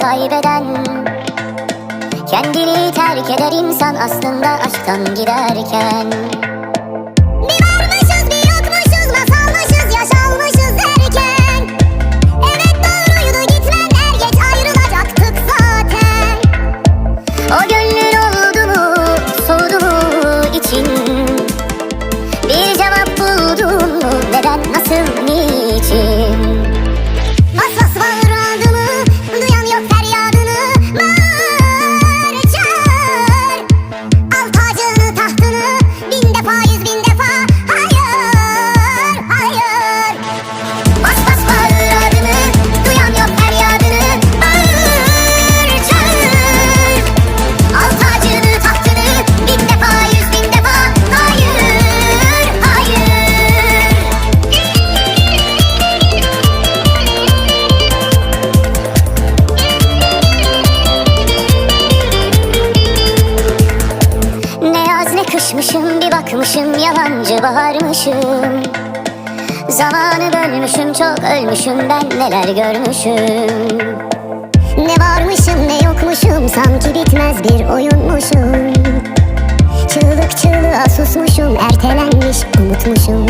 kaybeden Kendini terk eder insan aslında aşktan giderken. Er için? Bir cevap buldun neden nasıl niçin kışmışım bir bakmışım yalancı baharmışım Zamanı bölmüşüm çok ölmüşüm ben neler görmüşüm. Ne varmışım ne yokmuşum sanki bitmez bir oyunmuşum. Çığlık çığlığa susmuşum ertelenmiş unutmuşum